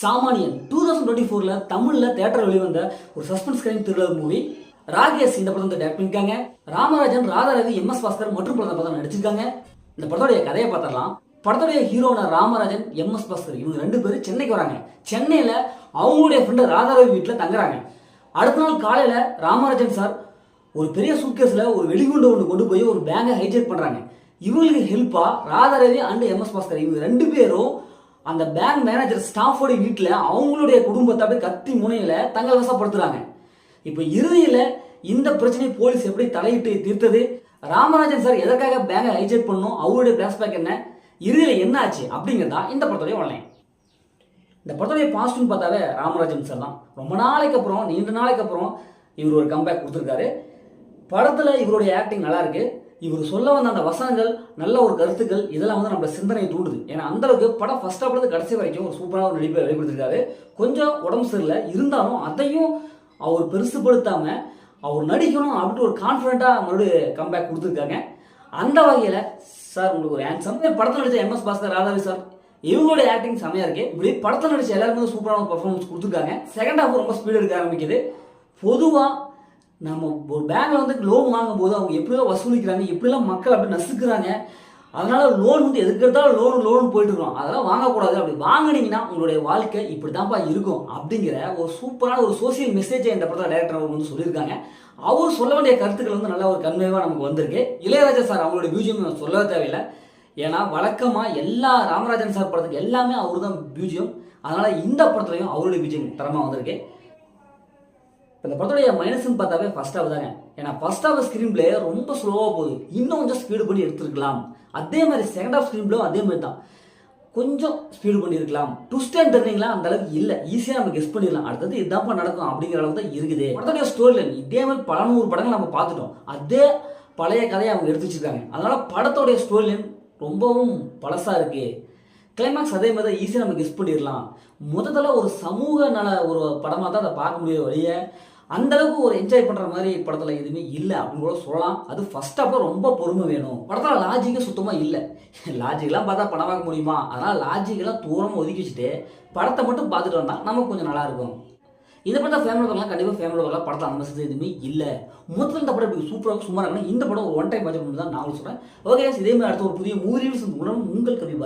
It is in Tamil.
சாமானியன் டூ தௌசண்ட் டுவெண்ட்டி ஃபோரில் தமிழில் தேட்டர் வெளிவந்த ஒரு suspense crime thriller movie Rakesh இந்த படத்தை டேரக்ட் பண்ணியிருக்காங்க ராமராஜன் ராதாரவி எம் எஸ் பாஸ்கர் மற்றும் படத்தை படம் நடிச்சிருக்காங்க. இந்த படத்தோடைய கதையை பார்த்தரலாம் படத்துடைய ஹீரோன ராமராஜன் எம் எஸ் பாஸ்கர். இவங்க ரெண்டு பேரும் சென்னைக்கு வராங்க. சென்னையில் அவங்களுடைய ஃப்ரெண்டு ராதாரவி வீட்டில் தங்குறாங்க. அடுத்த நாள் காலையில் ராமராஜன் சார் ஒரு பெரிய சூட்கேஸில் ஒரு வெடிகுண்டு ஒன்று கொண்டு போய் ஒரு பேங்கை ஹைஜெக் பண்ணுறாங்க இவங்களுக்கு ஹெல்ப்பாக ராதாரவி அண்ட் எம்எஸ் பாஸ்கர் இவங்க ரெண்டு பேரும் அந்த பேங்க் மேனேஜர் ஸ்டாஃபோட வீட்டில் அவங்களுடைய குடும்பத்தை அப்படியே கத்தி முனையில் தங்கள் வசப்படுத்துறாங்க. இப்போ இறுதியில் இந்த பிரச்சனையை போலீஸ் எப்படி தலையிட்டு தீர்த்தது? ராமராஜன் சார் எதற்காக பேங்கை ஹைஜெக் பண்ணணும்? அவருடைய பேக் என்ன? இறுதியில் என்ன ஆச்சு? அப்படிங்கிறதா இந்த படத்துடைய வரலைன் இந்த படத்துடைய பாசிட்டிவ் பார்த்தாவே ராமராஜன் சார் தான். ரொம்ப நாளைக்கு அப்புறம் நீண்ட நாளைக்கு அப்புறம் இவர் ஒரு கம்பேக் கொடுத்துருக்காரு. படத்தில் இவருடைய ஆக்டிங் நல்லா இருக்கு. இவர் சொல்ல வந்த அந்த வசனங்கள் நல்ல ஒரு கருத்துக்கள் இதெல்லாம் வந்து நம்ம சிந்தனையை தூண்டுது. ஏன்னா அந்த அளவுக்கு படம் ஃபர்ஸ்ட் ஆஃப்லேருந்து கடைசி வரைக்கும் ஒரு சூப்பரான ஒரு நடிப்பை வெளிப்படுத்திருக்காரு. கொஞ்சம் உடம்பு சரியில்லை. இருந்தாலும் அதையும் அவர் பெருசுப்படுத்தாமல் அவர் நடிக்கணும் அப்படின்ட்டு ஒரு கான்ஃபிடென்ட்டாக மறுபடியும் கம்பேக் கொடுத்துருக்காங்க. அந்த வகையில் சார் உங்களுக்கு ஒரு ஆன்சம் படத்தில் நடித்த எம்எஸ் பாஸ்கர் ராதாவி சார் இவங்களுடைய ஆக்டிங் செம்மையாக இருக்கு. இப்படி படத்தில் நடிச்ச எல்லாருமே சூப்பரான பர்ஃபார்மன்ஸ் கொடுத்துருக்காங்க. செகண்ட் ஹாஃப் ரொம்ப ஸ்பீடு எடுக்க ஆரம்பிக்குது. பொதுவாக நம்ம ஒரு பேங்க்ல வந்து லோன் வாங்கும்போது அவங்க எப்படிலாம் வசூலிக்கிறாங்க எப்படிலாம் மக்கள் அப்படி நசுக்கிறாங்க அதனால லோன் வந்து எதுக்கு எடுத்தாலும் லோன் லோன் போயிட்டு இருக்கோம் அதெல்லாம் வாங்கக்கூடாது. அப்படி வாங்குனீங்கன்னா உங்களுடைய வாழ்க்கை இப்படி தான்ப்பா இருக்கும் அப்படிங்கிற ஒரு சூப்பரான ஒரு சோசியல் மெசேஜை இந்த படத்தில் டைரக்டர் அவர் வந்து சொல்லியிருக்காங்க. அவர் சொல்ல வேண்டிய கருத்துக்கள் வந்து நல்ல ஒரு கன்வேவாக நமக்கு வந்திருக்கு. இளையராஜா சார் அவங்களோட பியூஜியம் சொல்லவே தேவையில்லை. ஏன்னா வழக்கமாக எல்லா ராமராஜன் சார் படத்துக்கு எல்லாமே அவர் தான் பியூஜியம் அதனால இந்த படத்துலையும் அவருடைய பியூஜியம் தரமாக வந்திருக்கு. இந்த படத்துடைய மைனஸ்னு பார்த்தாவே ஃபர்ஸ்ட் ஹாஃப் தாங்க. ஏன்னா ஃபர்ஸ்ட் ஹாஃப் ஸ்க்ரீன் பிளே ரொம்ப ஸ்லோவாக போகுது. இன்னும் கொஞ்சம் ஸ்பீடு பண்ணி எடுத்துருக்கலாம். அதே மாதிரி செகண்ட் ஹாஃப் ஸ்க்ரீன் பிளேவும் அதே மாதிரி தான். கொஞ்சம் ஸ்பீடு பண்ணியிருக்கலாம். ட்விஸ்ட் அண்ட் டர்னிங்லாம் அந்த அளவுக்கு இல்லை. ஈஸியாக நம்ம கெஸ் பண்ணிடலாம். அடுத்தது இதுதான்ப்பா நடக்கும் அப்படிங்கிற அளவுக்கு தான் இருக்குது. படத்துடைய ஸ்டோரி லைன் இதே மாதிரி பல நூறு படங்கள் நம்ம பார்த்துட்டோம். அதே பழைய கதையை அவங்க எடுத்து வச்சிருக்காங்க. அதனால் படத்தோடைய ஸ்டோரி லைன் ரொம்பவும் பழசாக இருக்குது கிளைமேக்ஸ் அதே மாதிரி தான் ஈஸியாக நம்ம கெஸ் பண்ணிடலாம். முதல்ல ஒரு சமூக நல ஒரு படமாக தான் அதை பார்க்க முடிய வழியை அந்தளவுக்கு ஒரு என்ஜாய் பண்ணுற மாதிரி படத்தில் எதுவுமே இல்லை அப்படின்னு கூட சொல்லலாம். அது ஃபர்ஸ்ட் அப்போ ரொம்ப பொறுமை வேணும். படத்தில் லாஜிக்கே சுத்தமாக இல்லை. லாஜிக்லாம் பார்த்தா படம் பார்க்க முடியுமா? அதனால் லாஜிக்கெல்லாம் தூரமாக ஒதுக்கி வச்சுட்டு படத்தை மட்டும் பார்த்துட்டு வந்தால் நமக்கு கொஞ்சம் நல்லா இருக்கும். இந்த படத்தை ஃபேமிலி வரலாம் கண்டிப்பாக ஃபேமிலி வரலாம் படத்தை அந்த மெசேஜ் எதுவுமே இல்லை. மொத்தத்தில் இந்த படம் இப்படி சூப்பராக சும்மா இருக்குன்னா இந்த படம் ஒரு ஒன் டைம் வாட்ச் தான் நான் சொல்கிறேன் ஓகே இதே மாதிரி அடுத்த ஒரு புதிய மூவி ரிவ்யூஸ் உங்கள் கவி